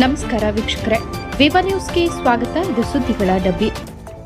ನಮಸ್ಕಾರ ವೀಕ್ಷಕರೇ. ವಿವ ನ್ಯೂಸ್ಗೆ ಸ್ವಾಗತ. ಇದು ಸುದ್ದಿಗಳ ಡಬ್ಬಿ.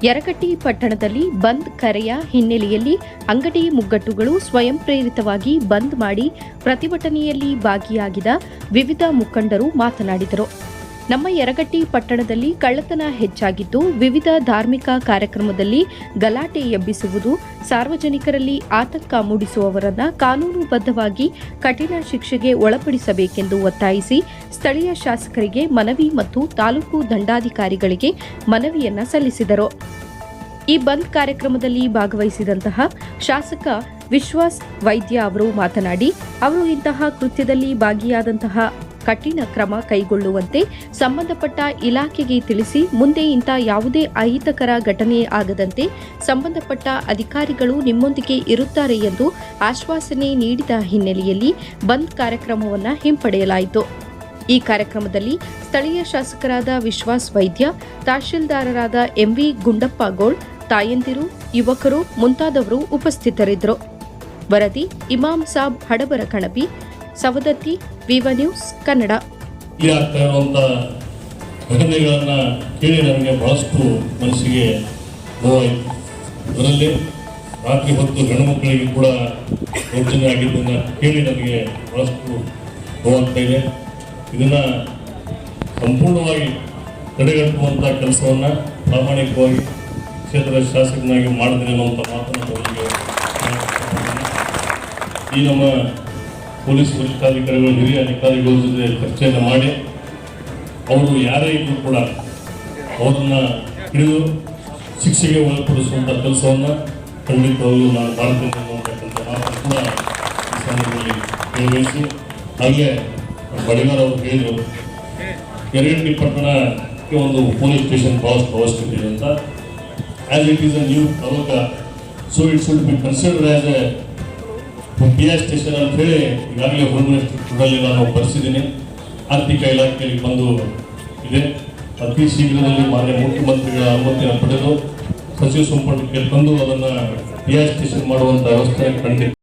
ಯರಗಟ್ಟಿ ಪಟ್ಟಣದಲ್ಲಿ ಬಂದ್ ಕರೆಯ ಹಿನ್ನೆಲೆಯಲ್ಲಿ ಅಂಗಡಿ ಮುಗ್ಗಟ್ಟುಗಳು ಸ್ವಯಂ ಪ್ರೇರಿತವಾಗಿ ಬಂದ್ ಮಾಡಿ ಪ್ರತಿಭಟನೆಯಲ್ಲಿ ಭಾಗಿಯಾಗಿದ ವಿವಿಧ ಮುಖಂಡರು ಮಾತನಾಡಿದರು. ನಮ್ಮ ಯರಗಟ್ಟಿ ಪಟ್ಟಣದಲ್ಲಿ ಕಳ್ಳತನ ಹೆಚ್ಚಾಗಿದ್ದು ವಿವಿಧ ಧಾರ್ಮಿಕ ಕಾರ್ಯಕ್ರಮದಲ್ಲಿ ಗಲಾಟೆ ಎಬ್ಬಿಸುವುದು, ಸಾರ್ವಜನಿಕರಲ್ಲಿ ಆತಂಕ ಮೂಡಿಸುವವರನ್ನ ಕಾನೂನುಬದ್ಧವಾಗಿ ಕಠಿಣ ಶಿಕ್ಷೆಗೆ ಒಳಪಡಿಸಬೇಕೆಂದು ಒತ್ತಾಯಿಸಿ ಸ್ಥಳೀಯ ಶಾಸಕರಿಗೆ ಮನವಿ ಮತ್ತು ತಾಲೂಕು ದಂಡಾಧಿಕಾರಿಗಳಿಗೆ ಮನವಿಯನ್ನ ಸಲ್ಲಿಸಿದರು. ಈ ಬಂದ್ ಕಾರ್ಯಕ್ರಮದಲ್ಲಿ ಭಾಗವಹಿಸಿದಂತಹ ಶಾಸಕ ವಿಶ್ವಾಸ್ ವೈದ್ಯ ಅವರು ಮಾತನಾಡಿ, ಅವರು ಇಂತಹ ಕೃತ್ಯದಲ್ಲಿ ಭಾಗಿಯಾದಂತಹ ಕಠಿಣ ಕ್ರಮ ಕೈಗೊಳ್ಳುವಂತೆ ಸಂಬಂಧಪಟ್ಟ ಇಲಾಖೆಗೆ ತಿಳಿಸಿ ಮುಂದೆ ಇಂಥ ಯಾವುದೇ ಅಹಿತಕರ ಘಟನೆ ಆಗದಂತೆ ಸಂಬಂಧಪಟ್ಟ ಅಧಿಕಾರಿಗಳು ನಿಮ್ಮೊಂದಿಗೆ ಇರುತ್ತಾರೆ ಎಂದು ಆಶ್ವಾಸನೆ ನೀಡಿದ ಹಿನ್ನೆಲೆಯಲ್ಲಿ ಬಂದ್ ಕಾರ್ಯಕ್ರಮವನ್ನು ಹಿಂಪಡೆಯಲಾಯಿತು. ಈ ಕಾರ್ಯಕ್ರಮದಲ್ಲಿ ಸ್ಥಳೀಯ ಶಾಸಕರಾದ ವಿಶ್ವಾಸ್ ವೈದ್ಯ, ತಹಶೀಲ್ದಾರರಾದ ಎಂವಿ ಗುಂಡಪ್ಪ ಗೋಳ್, ತಾಯಂದಿರು, ಯುವಕರು ಮುಂತಾದವರು ಉಪಸ್ಥಿತರಿದ್ದರು. ವರದಿ ಇಮಾಮ್ ಸಾಬ್ ಹಡಬರ ಕಣಬಿ ಸವದತ್ತಿ, ವಿವ ನ್ಯೂಸ್, ಕನ್ನಡ. ಘಟನೆಗಳನ್ನು ಕೇಳಿ ನನಗೆ ಬಹಳಷ್ಟು ಮನಸ್ಸಿಗೆ ನೋವಾಯಿತು. ಅದರಲ್ಲಿ ರಾತ್ರಿ ಹೊತ್ತು ಹೆಣ್ಣು ಮಕ್ಕಳಿಗೆ ಕೂಡ ಯೋಚನೆ ಆಗಿದ್ದನ್ನು ಕೇಳಿ ನನಗೆ ಬಹಳಷ್ಟು ನೋವಾಗ್ತಾ ಇದೆ ಇದನ್ನು ಸಂಪೂರ್ಣವಾಗಿ ತಡೆಗಟ್ಟುವಂಥ ಕೆಲಸವನ್ನು ಪ್ರಾಮಾಣಿಕವಾಗಿ ಕ್ಷೇತ್ರದ ಶಾಸಕನಾಗಿ ಮಾಡಿದ್ರೆ ಅನ್ನುವಂಥ ಮಾತನ್ನು ಈ ನಮ್ಮ ಪೊಲೀಸ್ ವರಿಷ್ಠಾಧಿಕಾರಿಗಳು, ಹಿರಿಯ ಅಧಿಕಾರಿಗಳ ಜೊತೆ ಚರ್ಚೆಯನ್ನು ಮಾಡಿ, ಅವರು ಯಾರೇ ಇದ್ದರೂ ಕೂಡ ಅವರನ್ನು ಹಿಡಿದು ಶಿಕ್ಷೆಗೆ ಒಳಪಡಿಸುವಂಥ ಕೆಲಸವನ್ನು ಖಂಡಿತವಾಗಲೂ ನಾನು ಮಾಡ್ತೇನೆ ಮಾತನ್ನು ಕೂಡ ಈ ಸಂದರ್ಭದಲ್ಲಿ ನಿರ್ವಹಿಸಿ ಹಾಗೆ ಬಡಿಗಾರ್ ಅವರು ಹೇಳಿದರು ಯರಗಟ್ಟಿ ಪಟ್ಟಣಕ್ಕೆ ಒಂದು ಪೊಲೀಸ್ ಸ್ಟೇಷನ್ ಬಹಳಷ್ಟು ಅವಶ್ಯಕತೆ ಇದೆ ಅಂತ. As it is a new taluk so it should be considered as a P S station ಅಂತೇಳಿ ಈಗಾಗಲೇ ಹುಡುಗರಲ್ಲಿ ನಾನು ಬರೆಸಿದ್ದೀನಿ. ಆರ್ಥಿಕ ಇಲಾಖೆಯಲ್ಲಿ ಬಂದು ಇದೆ. ಅತಿ ಶೀಘ್ರದಲ್ಲಿ ಮಾನ್ಯ ಮುಖ್ಯಮಂತ್ರಿಗಳ ಅನುಮತಿಯನ್ನು ಪಡೆದು ಸಚಿವ ಸಂಪುಟಕ್ಕೆ ತಂದು ಅದನ್ನು ಪಿ ಸ್ಟೇಷನ್ ಮಾಡುವಂಥ ವ್ಯವಸ್ಥೆ ಖಂಡಿತ